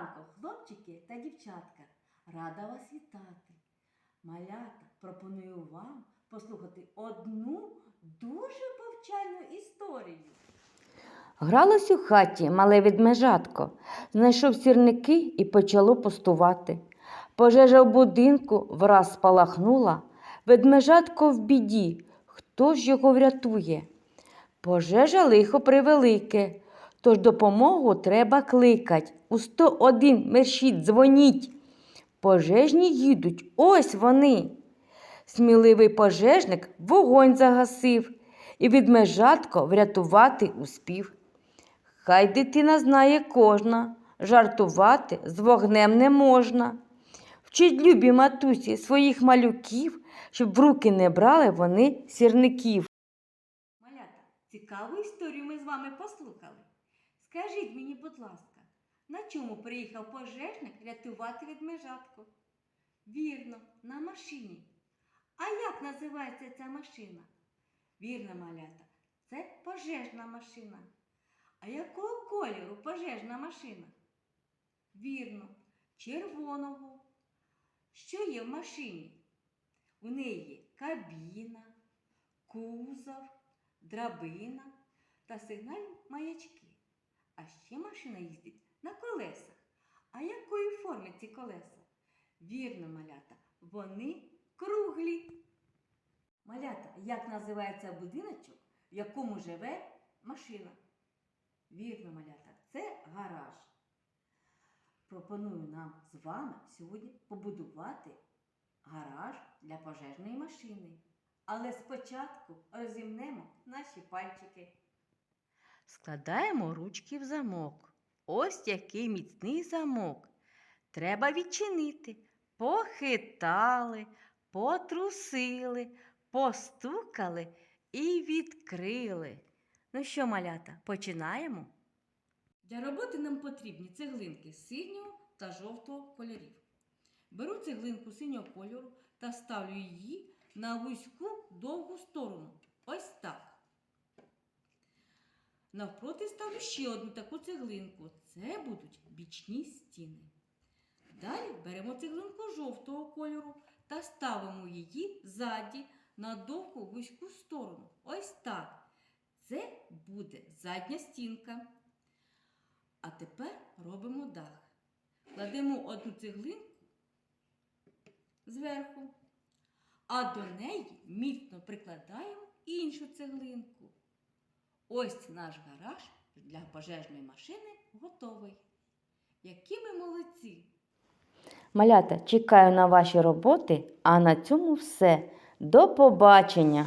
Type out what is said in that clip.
ранку, хлопчики та дівчатка. Рада вас вітати. Малята, пропоную вам послухати одну дуже повчальну історію. Гралось у хаті мале ведмежатко, знайшов сірники і почало пустувати. Пожежа в будинку враз спалахнула, ведмежатко в біді, хто ж його врятує? Пожежа лихо превелике, тож допомогу треба кликать. У 101 мерщіть дзвоніть. Пожежні їдуть, ось вони. Сміливий пожежник вогонь загасив і ведмежатко врятувати успів. Хай дитина знає кожна, жартувати з вогнем не можна. Вчить любі матусі своїх малюків, щоб в руки не брали вони сірників. Малята, цікаву історію ми з вами послухали. Скажіть мені, будь ласка, на чому приїхав пожежник рятувати ведмежатку? Вірно, на машині. А як називається ця машина? Вірно, малята, це пожежна машина. А якого кольору пожежна машина? Вірно, червоного. Що є в машині? У неї кабіна, кузов, драбина та сигнальні маячки. А ще машина їздить на колесах. А якої форми ці колеса? Вірно, малята, вони круглі. Малята, як називається будиночок, в якому живе машина? Вірно, малята, це гараж. Пропоную нам з вами сьогодні побудувати гараж для пожежної машини. Але спочатку розімнемо наші пальчики. Складаємо ручки в замок. Ось який міцний замок. Треба відчинити. Похитали, потрусили, постукали і відкрили. Ну що, малята, починаємо? Для роботи нам потрібні цеглинки синього та жовтого кольорів. Беру цеглинку синього кольору та ставлю її на вузьку довгу сторону. Ось так. Навпроти ставлю ще одну таку цеглинку. Це будуть бічні стіни. Далі беремо цеглинку жовтого кольору та ставимо її ззаді на довгу вузьку сторону. Ось так. Це буде задня стінка. А тепер робимо дах. Кладемо одну цеглинку зверху, а до неї міцно прикладаємо іншу цеглинку. Ось наш гараж для пожежної машини готовий. Які ми молодці! Малята, чекаю на ваші роботи, а на цьому все. До побачення!